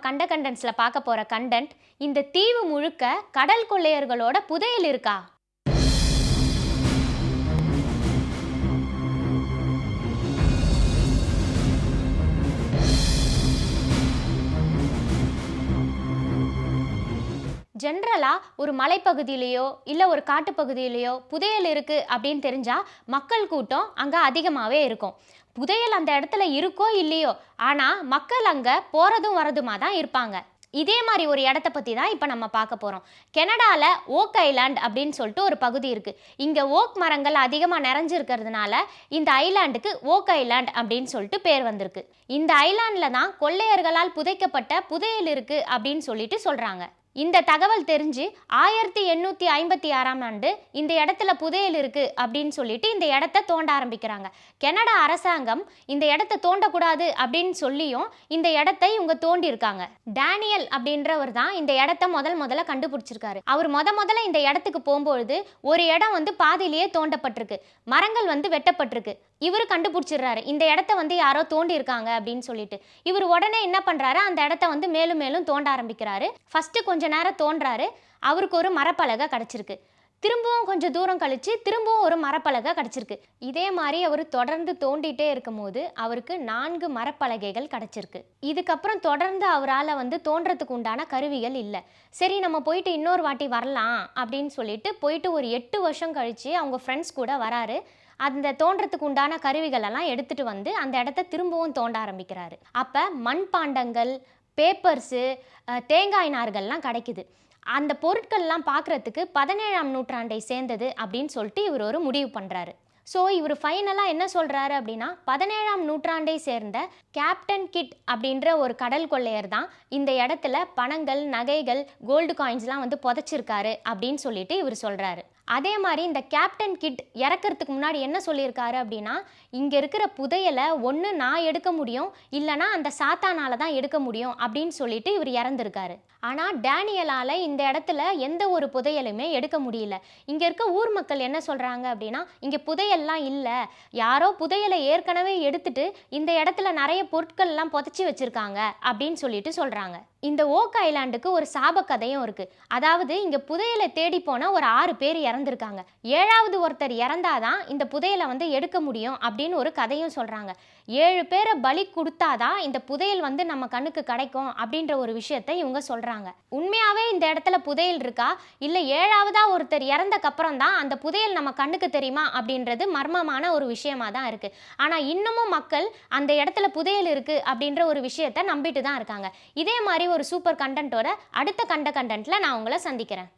கண்ட கண்டன்ஸில் பார்க்க போற கண்டென்ட் இந்த தீவு முழுக்க கடல் கொள்ளையர்களோட புதையல் இருக்கா? ஜென்ரலாக ஒரு மலைப்பகுதியிலையோ இல்லை ஒரு காட்டுப்பகுதியிலையோ புதையல் இருக்குது அப்படின்னு தெரிஞ்சால் மக்கள் கூட்டம் அங்கே அதிகமாகவே இருக்கும். புதையல் அந்த இடத்துல இருக்கோ இல்லையோ ஆனால் மக்கள் அங்கே போகிறதும் வரதுமாக தான் இருப்பாங்க. இதே மாதிரி ஒரு இடத்த பற்றி தான் இப்போ நம்ம பார்க்க போகிறோம் கெனடாவில் ஓக் ஐலாண்ட் அப்படின்னு சொல்லிட்டு ஒரு பகுதி இருக்குது இங்கே ஓக் மரங்கள் அதிகமாக நிறைஞ்சிருக்கிறதுனால இந்த ஐலாண்டுக்கு ஓக் ஐலாண்ட் அப்படின்னு சொல்லிட்டு பேர் வந்திருக்கு. இந்த ஐலாண்டில் தான் கொள்ளையர்களால் புதைக்கப்பட்ட புதையல் இருக்குது அப்படின்னு சொல்லிட்டு சொல்கிறாங்க இந்த தகவல் தெரிஞ்சு ஆயிரத்தி எண்ணூற்றி ஐம்பத்தி ஆறாம் ஆண்டு இந்த இடத்துல புதையல் இருக்குது அப்படின்னு சொல்லிட்டு இந்த இடத்த தோண்ட ஆரம்பிக்கிறாங்க. கனடா அரசாங்கம் இந்த இடத்த தோண்டக்கூடாது அப்படின்னு சொல்லியும் இந்த இடத்தை இவங்க தோண்டியிருக்காங்க. டேனியல் அப்படின்றவர் தான் இந்த இடத்த முதல் முதல்ல கண்டுபிடிச்சிருக்காரு. அவர் முத முதல்ல இந்த இடத்துக்கு போகும்பொழுது ஒரு இடம் வந்து பாதியிலேயே தோண்டப்பட்டிருக்கு. மரங்கள் வந்து வெட்டப்பட்டிருக்கு. இவர் கண்டுபிடிச்சிடுறாரு. இந்த இடத்த வந்து யாரோ தோண்டி இருக்காங்க அப்படின்னு சொல்லிட்டு. இவர் உடனே என்ன பண்ணுறாரு அந்த இடத்த வந்து மேலும் மேலும் தோண்ட ஆரம்பிக்கிறாரு. ஃபஸ்ட்டு கொஞ்ச நேரம் தோன்றாரு. அவருக்கு ஒரு மரப்பலகை கிடச்சிருக்கு. திரும்பவும் கொஞ்சம் தூரம் கழிச்சு திரும்பவும் ஒரு மரப்பலகை கிடச்சிருக்கு. இதே மாதிரி அவர் தொடர்ந்து தோண்டிட்டே இருக்கும்போது அவருக்கு நான்கு மரப்பலகைகள் கிடச்சிருக்கு. இதுக்கப்புறம் தொடர்ந்து அவரால் வந்து தோன்றதுக்கு உண்டான கருவிகள் இல்லை. சரி நம்ம போயிட்டு இன்னொரு வாட்டி வரலாம் அப்படின்னு சொல்லிட்டு போயிட்டு ஒரு எட்டு வருஷம் கழிச்சு அவங்க ஃப்ரெண்ட்ஸ் கூட வராரு. அந்த தோன்றத்துக்கு உண்டான கருவிகள் எல்லாம் எடுத்துட்டு வந்து அந்த இடத்த திரும்பவும் தோண்ட ஆரம்பிக்கிறாரு. அப்போ மண்பாண்டங்கள் பேப்பர்ஸு தேங்காய் நார்கள்லாம் கிடைக்குது. அந்த பொருட்கள்லாம் பார்க்குறதுக்கு பதினேழாம் நூற்றாண்டை சேர்ந்தது அப்படின்னு சொல்லிட்டு இவர் ஒரு முடிவு பண்ணுறாரு ஸோ இவர் ஃபைனலாக என்ன சொல்கிறாரு அப்படின்னா பதினேழாம் நூற்றாண்டை சேர்ந்த கேப்டன் கிட் அப்படின்ற ஒரு கடல் கொள்ளையர் தான் இந்த இடத்துல பணங்கள் நகைகள் கோல்டு காயின்ஸ்லாம் வந்து புதைச்சிருக்காரு அப்படின்னு சொல்லிட்டு இவர் சொல்கிறாரு அதே மாதிரி இந்த கேப்டன் கிட் இறக்கறதுக்கு முன்னாடி என்ன சொல்லியிருக்காரு அப்படின்னா இங்கே இருக்கிற புதையலை ஒன்று நான் எடுக்க முடியும் இல்லைனா அந்த சாத்தானால தான் எடுக்க முடியும் அப்படின்னு சொல்லிட்டு இவர் இறந்துருக்காரு. ஆனால் டேனியலால் இந்த இடத்துல எந்த ஒரு புதையலுமே எடுக்க முடியல. இங்கே இருக்க ஊர் மக்கள் என்ன சொல்கிறாங்க அப்படின்னா இங்கே புதையல்லாம் இல்லை. யாரோ புதையலை ஏற்கனவே எடுத்துட்டு இந்த இடத்துல நிறைய பொருட்கள்லாம் புதைச்சி வச்சுருக்காங்க அப்படின்னு சொல்லிட்டு சொல்கிறாங்க இந்த ஓக் ஐலாண்டுக்கு ஒரு சாபக்கதையும் கதையும் அதாவது இங்கே புதையலை தேடி போனால் ஒரு ஆறு பேர் இறந்துருக்காங்க. ஏழாவது ஒருத்தர் இறந்தாதான் இந்த புதையலை வந்து எடுக்க முடியும் அப்படின்னு ஒரு கதையும் சொல்கிறாங்க ஏழு பேரை பலி கொடுத்தாதான் இந்த புதையல் வந்து நம்ம கண்ணுக்கு கிடைக்கும் அப்படின்ற ஒரு விஷயத்தை இவங்க சொல்கிறாங்க உண்மையாகவே இந்த இடத்துல புதையல் இருக்கா? இல்லை ஏழாவதாக ஒருத்தர் இறந்தக்கப்புறம் தான் அந்த புதையல் நம்ம கண்ணுக்கு தெரியுமா அப்படின்றது மர்மமான ஒரு விஷயமா தான் இருக்குது ஆனால் இன்னமும் மக்கள் அந்த இடத்துல புதையல் இருக்குது அப்படின்ற ஒரு விஷயத்தை நம்பிட்டு தான் இருக்காங்க. இதே மாதிரி ஒரு சூப்பர் கண்டென்ட்டோட அடுத்த கண்ட கண்டென்ட்ல நான் உங்களை சந்திக்கிறேன்.